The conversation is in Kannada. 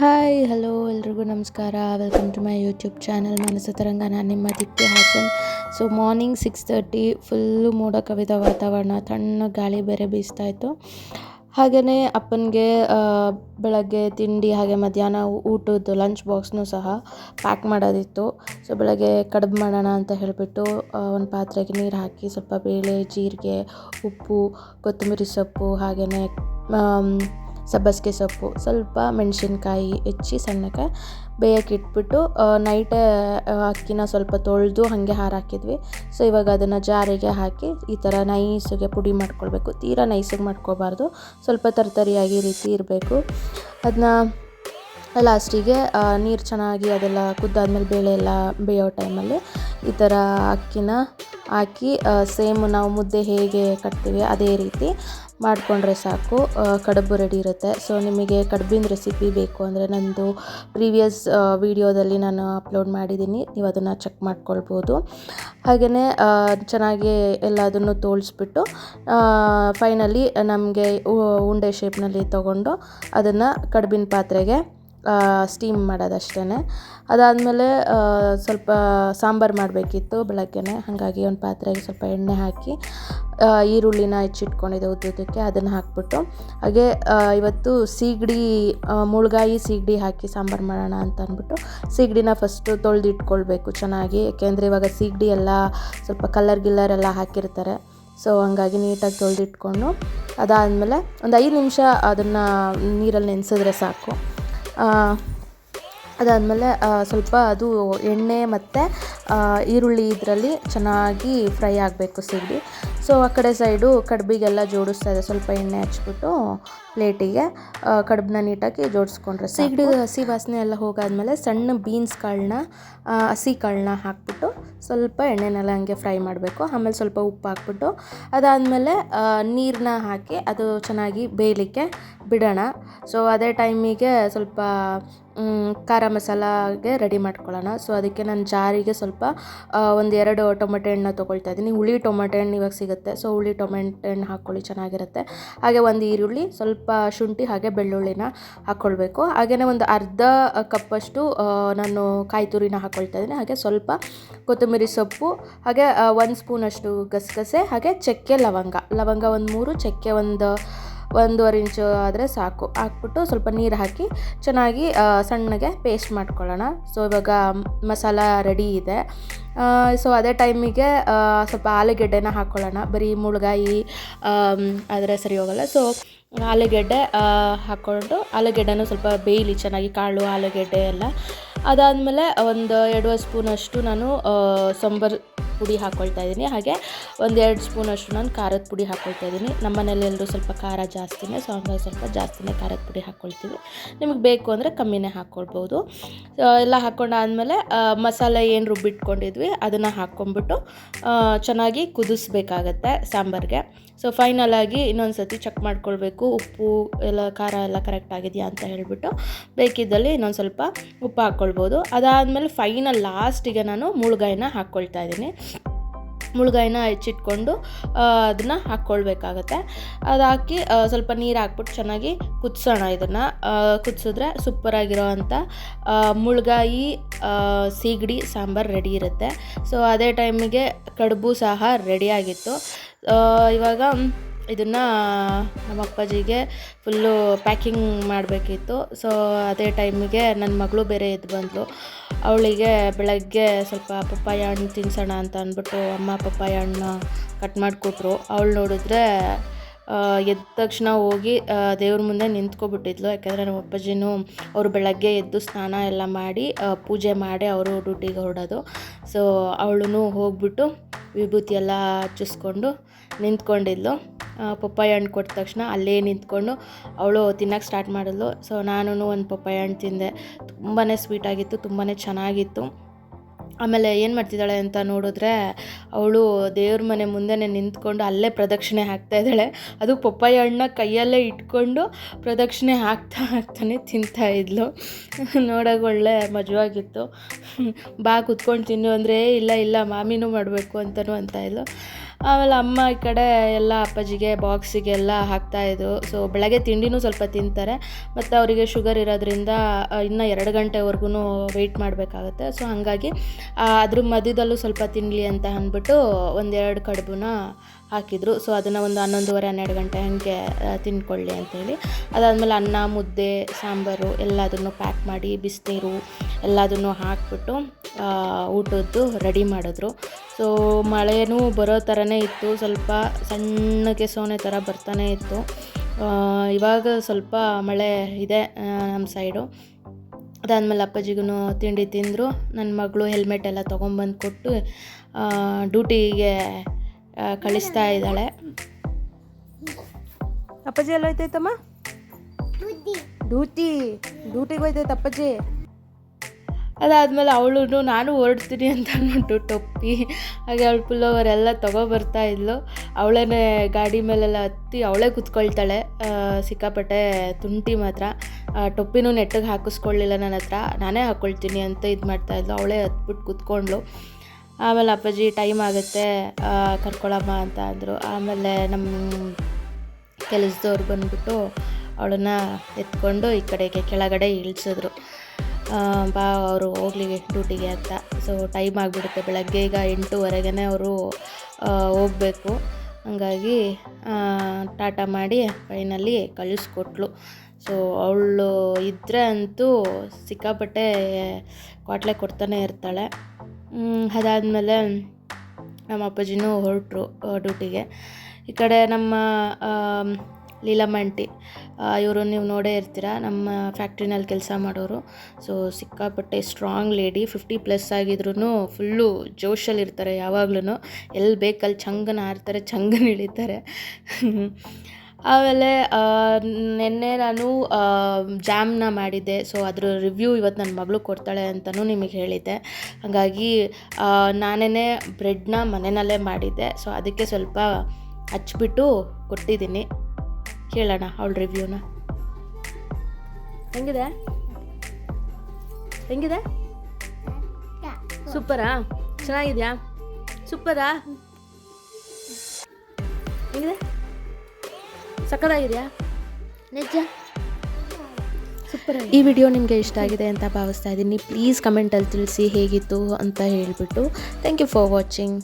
ಹಾಯ್, ಹಲೋ, ಎಲ್ರಿಗೂ ನಮಸ್ಕಾರ. Welcome to my YouTube channel Manassu Taranga. ನಾನು ನಿಮ್ಮ Dikki Hasan. So morning six thirty full ಮೋಡ ಕವಿದ ವಾತಾವರಣ, ತಣ್ಣ ಗಾಳಿ, ಬೇರೆ ಬೀಸ್ತಾ ಇತ್ತು. ಹಾಗೆಯೇ ಅಪ್ಪನಿಗೆ ಬೆಳಗ್ಗೆ ತಿಂಡಿ, ಹಾಗೆ ಮಧ್ಯಾಹ್ನ ಊಟದ್ದು ಲಂಚ್ ಬಾಕ್ಸ್ನೂ ಸಹ ಪ್ಯಾಕ್ ಮಾಡೋದಿತ್ತು. ಸೊ ಬೆಳಗ್ಗೆ ಕಡುಬು ಮಾಡೋಣ ಅಂತ ಹೇಳಿಬಿಟ್ಟು ಒಂದು ಪಾತ್ರೆಗೆ ನೀರು ಹಾಕಿ, ಸ್ವಲ್ಪ ಬೇಳೆ, ಜೀರಿಗೆ, ಉಪ್ಪು, ಕೊತ್ತಂಬರಿ ಸೊಪ್ಪು ಹಾಗೆಯೇ ಸಬ್ಬಸಿಗೆ ಸೊಪ್ಪು, ಸ್ವಲ್ಪ ಮೆಣಸಿನ್ಕಾಯಿ ಹೆಚ್ಚಿ ಸಣ್ಣಕ್ಕೆ ಬೇಯಕ್ಕೆ ಇಟ್ಬಿಟ್ಟು ನೈಟ್ ಅಕ್ಕಿನ ಸ್ವಲ್ಪ ತೊಳೆದು ಹಾಗೆ ಹಾರಾಕಿದ್ವಿ ಸೊ ಇವಾಗ ಅದನ್ನು ಜಾರಿಗೆ ಹಾಕಿ ಈ ಥರ ನೈಸಿಗೆ ಪುಡಿ ಮಾಡ್ಕೊಳ್ಬೇಕು. ತೀರಾ ನೈಸಿಗೆ ಮಾಡ್ಕೋಬಾರ್ದು. ಸ್ವಲ್ಪ ತರತರಿಯಾಗಿ ರೀತಿ ಇರಬೇಕು. ಅದನ್ನ ಲಾಸ್ಟಿಗೆ ನೀರು ಚೆನ್ನಾಗಿ ಅದೆಲ್ಲ ಕುದ್ದಾದ್ಮೇಲೆ ಬೇಳೆ ಎಲ್ಲ ಬೇಯೋ ಟೈಮಲ್ಲಿ ಈ ಥರ ಅಕ್ಕಿನ ಹಾಕಿ ಸೇಮ್ ನಾವು ಮುದ್ದೆ ಹೇಗೆ ಕಟ್ತೀವಿ ಅದೇ ರೀತಿ ಮಾಡಿಕೊಂಡ್ರೆ ಸಾಕು. ಕಡುಬು ರೆಡಿ ಇರುತ್ತೆ. ಸೊ ನಿಮಗೆ ಕಡುಬಿನ ರೆಸಿಪಿ ಬೇಕು ಅಂದರೆ ನಂದು ಪ್ರೀವಿಯಸ್ ವೀಡಿಯೋದಲ್ಲಿ ನಾನು ಅಪ್ಲೋಡ್ ಮಾಡಿದ್ದೀನಿ. ನೀವು ಅದನ್ನು ಚೆಕ್ ಮಾಡ್ಕೊಳ್ಬೋದು. ಹಾಗೆಯೇ ಚೆನ್ನಾಗಿ ಎಲ್ಲದನ್ನು ತೋಳಿಸ್ಬಿಟ್ಟು ಫೈನಲಿ ನಮಗೆ ಉಂಡೆ ಶೇಪ್ನಲ್ಲಿ ತೊಗೊಂಡು ಅದನ್ನು ಕಡುಬಿನ ಪಾತ್ರೆಗೆ ಸ್ಟೀಮ್ ಮಾಡೋದಷ್ಟೇ ಅದಾದಮೇಲೆ ಸ್ವಲ್ಪ ಸಾಂಬಾರು ಮಾಡಬೇಕಿತ್ತು ಬೆಳಗ್ಗೆನೆ. ಹಾಗಾಗಿ ಒಂದು ಪಾತ್ರೆಗೆ ಸ್ವಲ್ಪ ಎಣ್ಣೆ ಹಾಕಿ ಈರುಳ್ಳಿನ ಹೆಚ್ಚಿಟ್ಕೊಂಡಿದ್ದೆ ಉದ್ದಕ್ಕೆ ಅದನ್ನು ಹಾಕ್ಬಿಟ್ಟು. ಹಾಗೆ ಇವತ್ತು ಸೀಗಡಿ ಮುಳುಗಾಯಿ ಸೀಗಡಿ ಹಾಕಿ ಸಾಂಬಾರು ಮಾಡೋಣ ಅಂತ ಅಂದ್ಬಿಟ್ಟು ಸೀಗಡಿನ ಫಸ್ಟು ತೊಳೆದಿಟ್ಕೊಳ್ಬೇಕು ಚೆನ್ನಾಗಿ. ಯಾಕೆಂದರೆ ಇವಾಗ ಸೀಗಡಿ ಎಲ್ಲ ಸ್ವಲ್ಪ ಕಲರ್ ಗಿಲ್ಲರ್ ಎಲ್ಲ ಹಾಕಿರ್ತಾರೆ. ಸೊ ಹಂಗಾಗಿ ನೀಟಾಗಿ ತೊಳೆದಿಟ್ಕೊಂಡು ಅದಾದಮೇಲೆ ಒಂದು ಐದು ನಿಮಿಷ ಅದನ್ನು ನೀರಲ್ಲಿ ನೆನೆಸಿದ್ರೆ ಸಾಕು. ಅದಾದಮೇಲೆ ಸ್ವಲ್ಪ ಅದು ಎಣ್ಣೆ ಮತ್ತು ಈರುಳ್ಳಿ ಇದರಲ್ಲಿ ಚೆನ್ನಾಗಿ ಫ್ರೈ ಆಗಬೇಕು ಸಿಗಡಿ ಸೊ ಆ ಕಡೆ ಸೈಡು ಕಡುಬಿಗೆಲ್ಲ ಜೋಡಿಸ್ತಾ ಇದೆ. ಸ್ವಲ್ಪ ಎಣ್ಣೆ ಹಚ್ಬಿಟ್ಟು ಪ್ಲೇಟಿಗೆ ಕಡುಬನ್ನ ನೀಟಾಗಿ ಜೋಡಿಸ್ಕೊಂಡ್ರೆ ಸಿಗಡಿ ಹಸಿ ವಾಸನೆ ಎಲ್ಲ ಹೋಗಾದ್ಮೇಲೆ ಸಣ್ಣ ಬೀನ್ಸ್ ಕಾಳನ್ನ ಹಸಿ ಕಾಳನ್ನ ಹಾಕ್ಬಿಟ್ಟು ಸ್ವಲ್ಪ ಎಣ್ಣೆನೆಲ್ಲ ಹಂಗೆ ಫ್ರೈ ಮಾಡಬೇಕು. ಆಮೇಲೆ ಸ್ವಲ್ಪ ಉಪ್ಪು ಹಾಕ್ಬಿಟ್ಟು ಅದಾದಮೇಲೆ ನೀರನ್ನ ಹಾಕಿ ಅದು ಚೆನ್ನಾಗಿ ಬೇಯಲಿಕ್ಕೆ ಬಿಡೋಣ. ಸೊ ಅದೇ ಟೈಮಿಗೆ ಸ್ವಲ್ಪ ಖಾರ ಮಸಾಲಾಗೆ ರೆಡಿ ಮಾಡ್ಕೊಳ್ಳೋಣ. ಸೊ ಅದಕ್ಕೆ ನಾನು ಜಾರಿಗೆ ಸ್ವಲ್ಪ ಒಂದು ಎರಡು ಟೊಮೆಟೊ ಹಣ್ಣು ತೊಗೊಳ್ತಾ ಇದ್ದೀನಿ. ಹುಳಿ ಟೊಮೆಟೊ ಹಣ್ಣು ಇವಾಗ ಸಿಗುತ್ತೆ. ಸೊ ಹುಳಿ ಟೊಮೆಟೊ ಹಣ್ಣು ಹಾಕ್ಕೊಳ್ಳಿ ಚೆನ್ನಾಗಿರುತ್ತೆ. ಹಾಗೆ ಒಂದು ಈರುಳ್ಳಿ, ಸ್ವಲ್ಪ ಶುಂಠಿ ಹಾಗೆ ಬೆಳ್ಳುಳ್ಳಿನ ಹಾಕ್ಕೊಳ್ಬೇಕು ಹಾಗೆಯೇ ಒಂದು ಅರ್ಧ ಕಪ್ಪಷ್ಟು ನಾನು ಕಾಯಿ ತುರಿನ ಹಾಕ್ಕೊಳ್ತಾ ಇದ್ದೀನಿ. ಹಾಗೆ ಸ್ವಲ್ಪ ಕೊತ್ತಂಬರಿ ಸೊಪ್ಪು, ಹಾಗೆ ಒಂದು ಸ್ಪೂನಷ್ಟು ಗಸಗಸೆ, ಹಾಗೆ ಚಕ್ಕೆ ಲವಂಗ. ಲವಂಗ ಒಂದು ಮೂರು, ಚಕ್ಕೆ ಒಂದು ಒಂದೂವರೆ ಇಂಚು ಆದರೆ ಸಾಕು. ಹಾಕ್ಬಿಟ್ಟು ಸ್ವಲ್ಪ ನೀರು ಹಾಕಿ ಚೆನ್ನಾಗಿ ಸಣ್ಣಗೆ ಪೇಸ್ಟ್ ಮಾಡ್ಕೊಳ್ಳೋಣ. ಸೊ ಇವಾಗ ಮಸಾಲ ರೆಡಿ ಇದೆ. ಸೊ ಅದೇ ಟೈಮಿಗೆ ಸ್ವಲ್ಪ ಆಲೂಗೆಡ್ಡೆನ ಹಾಕ್ಕೊಳ್ಳೋಣ ಬರೀ ಮುಳುಗಾಯಿ ಆದರೆ ಸರಿ ಹೋಗಲ್ಲ. ಸೊ ಆಲೂಗೆಡ್ಡೆ ಹಾಕ್ಕೊಂಡು ಆಲೂಗೆಡ್ಡೆನೂ ಸ್ವಲ್ಪ ಬೇಯಲಿ, ಚೆನ್ನಾಗಿ ಕಾಳು, ಆಲೂಗೆಡ್ಡೆ ಎಲ್ಲ. ಅದಾದಮೇಲೆ ಒಂದು ಎರಡು ಸ್ಪೂನಷ್ಟು ನಾನು ಸಾಂಬಾರು ಪುಡಿ ಹಾಕ್ಕೊಳ್ತಾ ಇದ್ದೀನಿ. ಹಾಗೆ ಒಂದೆರಡು ಸ್ಪೂನಷ್ಟು ನಾನು ಖಾರದ ಪುಡಿ ಹಾಕ್ಕೊಳ್ತಾ ಇದ್ದೀನಿ. ನಮ್ಮ ಎಲ್ಲರೂ ಸ್ವಲ್ಪ ಖಾರ ಜಾಸ್ತಿನೇ ಸೊ ಸ್ವಲ್ಪ ಜಾಸ್ತಿನೇ ಖಾರದ ಪುಡಿ ಹಾಕ್ಕೊಳ್ತೀವಿ ನಿಮಗೆ ಬೇಕು ಅಂದರೆ ಕಮ್ಮಿನೇ ಹಾಕ್ಕೊಳ್ಬೋದು ಎಲ್ಲ ಹಾಕ್ಕೊಂಡಾದಮೇಲೆ ಮಸಾಲೆ ಏನು ರುಬ್ಬಿಟ್ಕೊಂಡಿದ್ವಿ, ಅದನ್ನು ಹಾಕ್ಕೊಂಬಿಟ್ಟು ಚೆನ್ನಾಗಿ ಕುದಿಸ್ಬೇಕಾಗತ್ತೆ ಸಾಂಬಾರಿಗೆ. ಸೊ ಫೈನಲಾಗಿ ಇನ್ನೊಂದು ಸತಿ ಚೆಕ್ ಮಾಡ್ಕೊಳ್ಬೇಕು, ಉಪ್ಪು ಎಲ್ಲ, ಖಾರ ಎಲ್ಲ ಕರೆಕ್ಟ್ ಆಗಿದೆಯಾ ಅಂತ ಹೇಳಿಬಿಟ್ಟು. ಬೇಕಿದ್ದಲ್ಲಿ ಇನ್ನೊಂದು ಸ್ವಲ್ಪ ಉಪ್ಪು ಹಾಕ್ಕೊಳ್ಬೋದು ಅದಾದಮೇಲೆ ಫೈನಲ್ ಲಾಸ್ಟಿಗೆ ನಾನು ಮುಳುಗಾಯಿನ ಹಾಕ್ಕೊಳ್ತಾ ಇದ್ದೀನಿ. ಮುಳ್ಗಾಯಿನ ಹೆಚ್ಚಿಟ್ಕೊಂಡು ಅದನ್ನು ಹಾಕ್ಕೊಳ್ಬೇಕಾಗತ್ತೆ. ಅದು ಹಾಕಿ ಸ್ವಲ್ಪ ನೀರು ಹಾಕ್ಬಿಟ್ಟು ಚೆನ್ನಾಗಿ ಕುದಿಸೋಣ ಇದನ್ನು. ಕುದಿಸಿದ್ರೆ ಸೂಪರಾಗಿರೋ ಅಂಥ ಮುಳ್ಗಾಯಿ ಸೀಗಡಿ, ಸಾಂಬಾರು ರೆಡಿ ಇರುತ್ತೆ. ಸೊ ಅದೇ ಟೈಮಿಗೆ ಕಡುಬು ಸಹ ರೆಡಿಯಾಗಿತ್ತು ಇವಾಗ ಇದನ್ನು ನಮ್ಮ ಅಪ್ಪಾಜಿಗೆ ಫುಲ್ಲು ಪ್ಯಾಕಿಂಗ್ ಮಾಡಬೇಕಿತ್ತು. ಸೊ ಅದೇ ಟೈಮಿಗೆ ನನ್ನ ಮಗಳು ಬೇರೆ ಎದ್ದು ಬಂದಳು ಅವಳಿಗೆ ಬೆಳಗ್ಗೆ ಸ್ವಲ್ಪ ಪಪ್ಪಾಯ ಹಣ್ಣು ತಿನ್ಸೋಣ ಅಂತ ಅಂದ್ಬಿಟ್ಟು ಅಮ್ಮ ಪಪ್ಪಾಯ ಹಣ್ಣು ಕಟ್ ಮಾಡಿಕೊಟ್ರು. ಅವಳು ನೋಡಿದ್ರೆ ಎದ್ದ ತಕ್ಷಣ ಹೋಗಿ ದೇವ್ರ ಮುಂದೆ ನಿಂತ್ಕೊಬಿಟ್ಟಿದ್ಲು. ಯಾಕಂದರೆ ನಮ್ಮ ಅಪ್ಪಾಜಿನೂ ಅವರು ಬೆಳಗ್ಗೆ ಎದ್ದು ಸ್ನಾನ ಎಲ್ಲ ಮಾಡಿ ಪೂಜೆ ಮಾಡಿ ಅವರು ಡ್ಯೂಟಿಗೆ ಹೊರಡೋದು. ಸೊ ಅವಳು ಹೋಗ್ಬಿಟ್ಟು ವಿಭೂತಿ ಎಲ್ಲ ಹಚ್ಚಿಸ್ಕೊಂಡು ನಿಂತ್ಕೊಂಡಿದ್ಲು. ಪಪ್ಪಾಯ ಹಣ್ಣು ಕೊಟ್ಟ ತಕ್ಷಣ ಅಲ್ಲೇ ನಿಂತ್ಕೊಂಡು ಅವಳು ತಿನ್ನೋಕ್ಕೆ ಸ್ಟಾರ್ಟ್ ಮಾಡಿದ್ಲು. ಸೊ ನಾನು ಒಂದು ಪಪ್ಪಾಯ ಹಣ್ಣು ತಿಂದೆ. ತುಂಬಾ ಸ್ವೀಟಾಗಿತ್ತು ತುಂಬಾ ಚೆನ್ನಾಗಿತ್ತು. ಆಮೇಲೆ ಏನು ಮಾಡ್ತಿದ್ದಾಳೆ ಅಂತ ನೋಡಿದ್ರೆ ಅವಳು ದೇವ್ರ ಮನೆ ಮುಂದೆನೇ ನಿಂತ್ಕೊಂಡು ಅಲ್ಲೇ ಪ್ರದಕ್ಷಿಣೆ ಹಾಕ್ತಾ ಇದ್ದಾಳೆ. ಅದು ಪಪ್ಪಾಯ ಹಣ್ಣನ್ನ ಕೈಯಲ್ಲೇ ಇಟ್ಕೊಂಡು ಪ್ರದಕ್ಷಿಣೆ ಹಾಕ್ತಾ ಹಾಕ್ತಾನೆ ತಿಂತಾ ಇದ್ಲು. ನೋಡೋಕೆ ಒಳ್ಳೆ ಮಜವಾಗಿತ್ತು. ಬಾ ಕುತ್ಕೊಂಡು ತಿನ್ನು ಅಂದರೆ, ಇಲ್ಲ ಇಲ್ಲ, ಮಾಮಿನೂ ಮಾಡಬೇಕು ಅಂತಲೂ ಅಂತ ಇದ್ಲು. ಆಮೇಲೆ ಅಮ್ಮ ಈ ಕಡೆ ಎಲ್ಲ ಅಪ್ಪಾಜಿಗೆ ಬಾಕ್ಸಿಗೆಲ್ಲ ಹಾಕ್ತಾಯಿದ್ರು ಸೊ ಬೆಳಗ್ಗೆ ತಿಂಡಿನೂ ಸ್ವಲ್ಪ ತಿಂತಾರೆ. ಮತ್ತು ಅವರಿಗೆ ಶುಗರ್ ಇರೋದ್ರಿಂದ ಇನ್ನೂ ಎರಡು ಗಂಟೆವರೆಗೂ ವೆಯ್ಟ್ ಮಾಡಬೇಕಾಗುತ್ತೆ. ಸೊ ಹಾಗಾಗಿ ಅದ್ರ ಮಧ್ಯದಲ್ಲೂ ಸ್ವಲ್ಪ ತಿನ್ನಲಿ ಅಂತ ಅಂದ್ಬಿಟ್ಟು ಒಂದೆರಡು ಕಡುಬುನ ಹಾಕಿದರು. ಸೊ ಅದನ್ನು ಒಂದು ಹನ್ನೊಂದುವರೆ, ಹನ್ನೆರಡು ಗಂಟೆ ಹಾಗೆ ತಿನ್ಕೊಳ್ಳಿ ಅಂತೇಳಿ. ಅದಾದಮೇಲೆ ಅನ್ನ, ಮುದ್ದೆ, ಸಾಂಬಾರು ಎಲ್ಲದನ್ನು ಪ್ಯಾಕ್ ಮಾಡಿ ಬಿಸಿನೀರು ಎಲ್ಲದನ್ನು ಹಾಕ್ಬಿಟ್ಟು ಊಟದ್ದು ರೆಡಿ ಮಾಡಿದ್ರು. ಸೊ ಮಳೆಯೂ ಬರೋ ಥರನೇ ಇತ್ತು. ಸ್ವಲ್ಪ ಸಣ್ಣಗೆ ಸೋನೆ ಥರ ಬರ್ತಾನೆ ಇತ್ತು. ಇವಾಗ ಸ್ವಲ್ಪ ಮಳೆ ಇದೆ ನಮ್ಮ ಸೈಡು ಅದಾದಮೇಲೆ ಅಪ್ಪಾಜಿಗೂ ತಿಂಡಿ ತಿಂದರು. ನನ್ನ ಮಗಳು ಹೆಲ್ಮೆಟ್ ಎಲ್ಲ ತೊಗೊಂಬಂದು ಕೊಟ್ಟು ಡ್ಯೂಟಿಗೆ ಕಳಿಸ್ತಾ ಇದ್ದಾಳೆ. ಅಪ್ಪಾಜಿ ಎಲ್ಲ ಹೋಯ್ತೈತಮ್ಮ ಡ್ಯೂಟಿ ಡ್ಯೂಟಿಗೆ ಹೋಯ್ತೈತೆ ಅಪ್ಪಾಜಿ? ಅದಾದಮೇಲೆ ಅವಳು ನಾನು ಹೊರಡ್ತೀನಿ ಅಂತ ಅಂದ್ಬಿಟ್ಟು ಟೊಪ್ಪಿ ಹಾಗೆ ಅವಳು ಪುಲ್ಲೋವರ್ ಎಲ್ಲ ತೊಗೊಬರ್ತಾ ಇದ್ಲು. ಅವಳೇ ಗಾಡಿ ಮೇಲೆಲ್ಲ ಹತ್ತಿ ಅವಳೇ ಕುತ್ಕೊಳ್ತಾಳೆ. ಸಿಕ್ಕಾಪಟ್ಟೆ ತುಂಟಿ ಮಾತ್ರ. ಆ, ಟೊಪ್ಪಿನೂ ನೆಟ್ಟಗೆ ಹಾಕಿಸ್ಕೊಳ್ಳಿಲ್ಲ ನನ್ನ ಹತ್ರ. ನಾನೇ ಹಾಕ್ಕೊಳ್ತೀನಿ ಅಂತ ಇದು ಮಾಡ್ತಾಯಿದ್ಲು ಅವಳೇ ಹತ್ಬಿಟ್ಟು ಕುತ್ಕೊಂಡ್ಳು. ಆಮೇಲೆ ಅಪ್ಪಾಜಿ ಟೈಮ್ ಆಗುತ್ತೆ ಕರ್ಕೊಳಮ್ಮ ಅಂತ ಅಂದರು. ಆಮೇಲೆ ನಮ್ಮ ಕೆಲಸದವ್ರು ಬಂದುಬಿಟ್ಟು ಅವಳನ್ನು ಎತ್ಕೊಂಡು ಈ ಕಡೆಗೆ ಕೆಳಗಡೆ ಇಳಿಸಿದ್ರು. ಬಾ, ಅವರು ಹೋಗ್ಲಿ ಡ್ಯೂಟಿಗೆ ಅಂತ. ಸೊ ಟೈಮ್ ಆಗಿಬಿಡುತ್ತೆ. ಬೆಳಗ್ಗೆ ಈಗ ಎಂಟೂವರೆಗೆ ಅವರು ಹೋಗಬೇಕು. ಹಂಗಾಗಿ ಟಾಟಾ ಮಾಡಿ ಫೈನಲಿ ಕಳಿಸ್ಕೊಟ್ಲು. ಸೊ ಅವಳು ಇದ್ದರೆ ಅಂತೂ ಸಿಕ್ಕಾಪಟ್ಟೆ ಕ್ವಾಟ್ಲೆ ಕೊಡ್ತಾನೆ ಇರ್ತಾಳೆ. ಅದಾದಮೇಲೆ ನಮ್ಮ ಅಪ್ಪಾಜಿನೂ ಹೊರಟರು ಡ್ಯೂಟಿಗೆ. ಈ ಕಡೆ ನಮ್ಮ ಲೀಲಾ ಆಂಟಿ ಇವರು ನೀವು ನೋಡೇ ಇರ್ತೀರ, ನಮ್ಮ ಫ್ಯಾಕ್ಟ್ರಿನಲ್ಲಿ ಕೆಲಸ ಮಾಡೋರು. ಸೊ ಸಿಕ್ಕಾಪಟ್ಟೆ ಸ್ಟ್ರಾಂಗ್ ಲೇಡಿ ಫಿಫ್ಟಿ ಪ್ಲಸ್ ಆಗಿದ್ರು ಫುಲ್ಲು ಜೋಶಲ್ಲಿ ಇರ್ತಾರೆ ಯಾವಾಗ್ಲೂ ಎಲ್ಲಿ ಬೇಕಲ್ಲಿ ಚಂಗನ ಆಡ್ತಾರೆ, ಚಂಗನ ಇಳಿತಾರೆ. ಆಮೇಲೆ ನಿನ್ನೆ ನಾನು ಜಾಮ್ನ ಮಾಡಿದ್ದೆ. ಸೊ ಅದರ ರಿವ್ಯೂ ಇವತ್ತು ನನ್ನ ಮಗಳು ಕೊಡ್ತಾಳೆ ಅಂತಲೂ ನಿಮಗೆ ಹೇಳಿದ್ದೆ. ಹಾಗಾಗಿ ನಾನೇ ಬ್ರೆಡ್ನ ಮನೆಯಲ್ಲೇ ಮಾಡಿದ್ದೆ. ಸೊ ಅದಕ್ಕೆ ಸ್ವಲ್ಪ ಹಚ್ಬಿಟ್ಟು ಕೊಟ್ಟಿದ್ದೀನಿ. ಕೇಳೋಣ ಅವಳ ರಿವ್ಯೂನ ಹೆಂಗಿದೆ? ಹೆಂಗಿದೆ? ಸೂಪರಾ? ಚೆನ್ನಾಗಿದೆಯಾ? ಸೂಪರಾ? ಹೆಂಗಿದೆ? ಸಕ್ಕತ್ತಾಗಿದೆಯಾ ನಿಜ. ಸೂಪರ್ ಈ ವಿಡಿಯೋ ನಿಮಗೆ ಇಷ್ಟ ಆಗಿದೆ ಅಂತ ಭಾವಿಸ್ತಾ ಇದ್ದೀನಿ. ಪ್ಲೀಸ್ ಕಮೆಂಟಲ್ಲಿ ತಿಳಿಸಿ ಹೇಗಿತ್ತು ಅಂತ ಹೇಳಿಬಿಟ್ಟು. Thank you for watching